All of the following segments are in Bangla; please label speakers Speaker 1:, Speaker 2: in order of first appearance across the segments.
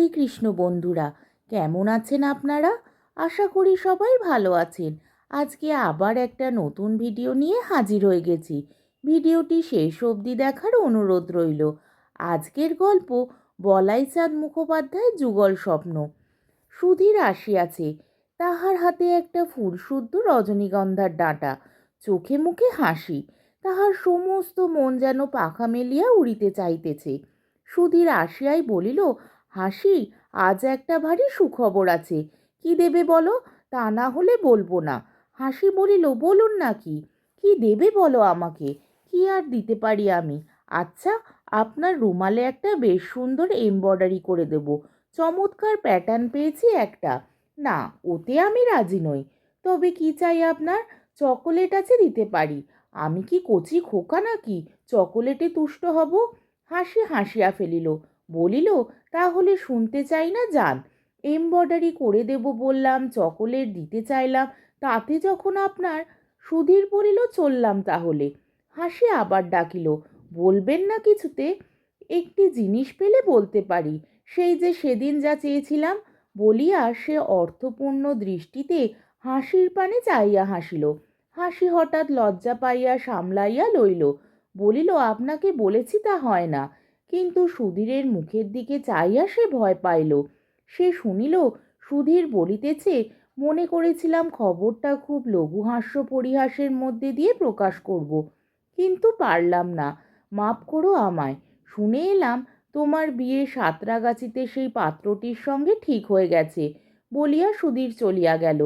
Speaker 1: রাধে কৃষ্ণ বন্ধুরা, কেমন আছেন আপনারা? আশা করি সবাই ভালো আছেন। আজকে আবার একটা নতুন ভিডিও নিয়ে হাজির হয়ে গেছি। ভিডিওটি শেষ অবধি দেখার অনুরোধ রইল। আজকের গল্প বলাই চাঁদ মুখোপাধ্যায় যুগল স্বপ্ন। সুধীর আসিয়াছে, তাহার হাতে একটা ফুলশুদ্ধ রজনীগন্ধার ডাঁটা, চোখে মুখে হাসি, তাহার সমস্ত মন যেন পাখা মেলিয়া উড়িতে চাইতেছে। সুধীর আসিয়াই বলিল হাসি, আজ একটা ভারী সুখবর আছে। কি দেবে বলো? তা না হলে বলব না। হাসি বলিল বলুন না কি? কি দেবে বলো আমাকে? কি আর দিতে পারি আমি? আচ্ছা আপনার রুমালে একটা বেশ সুন্দর এমব্রয়ডারি করে দেব। চমৎকার প্যাটার্ন পেয়েছি একটা। না, ওতে আমি রাজি নই। তবে কি চাই আপনার? চকোলেট আছে দিতে পারি। আমি কি কচি খোকা নাকি? চকোলেটে তুষ্ট হব? হাসি হাসিয়া ফেলিল। বলিল, তাহলে শুনতে চাই না যান এমব্রয়ডারি করে দেব বললাম, চকোলেট দিতে চাইলাম, তাতে যখন আপনার সুধীর বলিল, চললাম তাহলে। হাসি আবার ডাকিল, বলবেন না কিছুতে? একটি জিনিস পেলে বলতে পারি। সেই যে সেদিন যা চেয়েছিলাম, বলিয়া সে অর্থপূর্ণ দৃষ্টিতে হাসির পানে চাইয়া হাসিল। হাসি হঠাৎ লজ্জা পাইয়া সামলাইয়া লইল। বলিল, আপনাকে বলেছি তা হয় না। কিন্তু সুধীরের মুখের দিকে চাইয়া সে ভয় পাইল। সে শুনিল, সুধীর বলিতেছে, মনে করেছিলাম খবরটা খুব লঘু হাস্য পরিহাসের মধ্যে দিয়ে প্রকাশ করব, কিন্তু পারলাম না। মাপ করো আমায়, শুনে এলাম তোমার বিয়ে সাঁতরাগাছিতে সেই পাত্রটির সঙ্গে ঠিক হয়ে গেছে বলিয়া সুধীর চলিয়া গেল।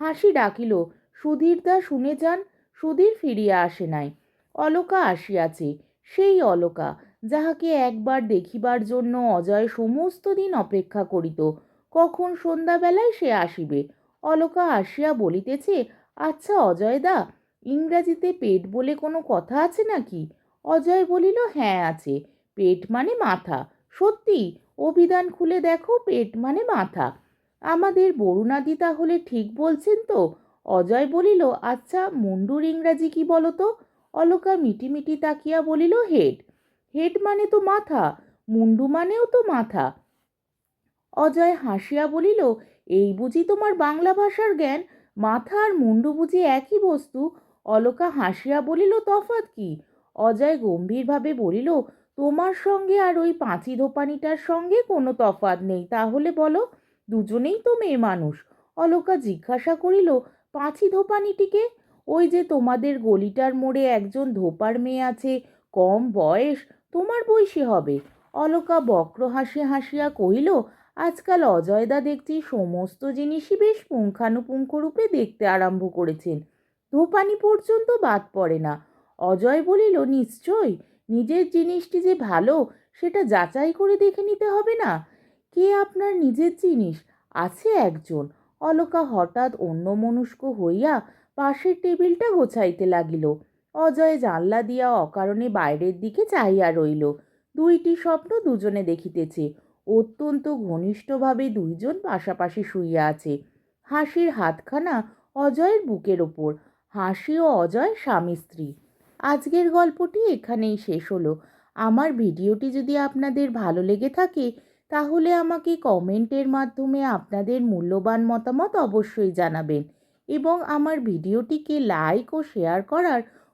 Speaker 1: হাসি ডাকিল, সুধীর দা শুনে যান, সুধীর ফিরিয়া আসে নাই। অলকা আসিয়াছে, সেই অলকা যাহাকে একবার দেখিবার জন্য অজয় সমস্ত দিন অপেক্ষা করিত, কখন সন্ধ্যাবেলায় সে আসিবে? অলকা আসিয়া বলিতেছে আচ্ছা অজয়দা, ইংরাজিতে পেট বলে কোনো কথা আছে নাকি? অজয় বলিল হ্যাঁ আছে, পেট মানে মাথা। সত্যি, অভিধান খুলে দেখো, পেট মানে মাথা। আমাদের বরুণাদি তাহলে ঠিক বলছেন তো? অজয় বলিল আচ্ছা মুন্ডুর ইংরাজি কি বলো তো? অলকা মিটিমিটি তাকিয়া বলিল, হেড হেড মানে তো মাথা, মুন্ডু মানেও তো মাথা। অজয় হাসিয়া বলিল, এই বুঝি তোমার বাংলা ভাষার জ্ঞান? মাথা আর মুন্ডু বুঝি একই বস্তু? অলকা হাসিয়া বলিল, তফাৎ কি? অজয় গম্ভীরভাবে বলিল, তোমার সঙ্গে আর ওই পাঁচি ধোপানিটার সঙ্গে কোনো তফাৎ নেই, তাহলে বলো, দুজনেই তো মেয়ে মানুষ। অলকা জিজ্ঞাসা করিল, পাঁচি ধোপানিটিকে? ওই যে তোমাদের গলিটার মোড়ে একজন ধোপার মেয়ে আছে, কম বয়স তোমার বয়সী হবে। অলকা বক্র হাসি হাসিয়া কহিল, আজকাল অজয়দা দেখছি সমস্ত জিনিসই বেশ পুঙ্খানুপুঙ্খ রূপে দেখতে আরম্ভ করেছেন। ধোপানি পর্যন্ত বাদ পড়ে না। অজয় বলিল, নিশ্চয়, নিজের জিনিসটি যে ভালো, সেটা যাচাই করে দেখে নিতে হবে না। কে আপনার নিজের জিনিস? আছে একজন। অলকা হঠাৎ অন্যমনস্ক হইয়া পাশের টেবিলটা গোছাইতে লাগিল। অজয় জানলা দিয়া অকারণে বাইরের দিকে চাহিয়া রইল। দুইটি স্বপ্ন দুজনে দেখিতেছে। অত্যন্ত ঘনিষ্ঠভাবে দুইজন পাশাপাশি শুইয়া আছে। হাসির হাতখানা অজয়ের বুকের ওপর। হাসি ও অজয় স্বামী স্ত্রী। আজকের গল্পটি এখানেই শেষ হলো। আমার ভিডিওটি যদি আপনাদের ভালো লেগে থাকে, তাহলে আমাকে কমেন্টের মাধ্যমে আপনাদের মূল্যবান মতামত অবশ্যই জানাবেন এবং আমার ভিডিওটিকে লাইক ও শেয়ার করার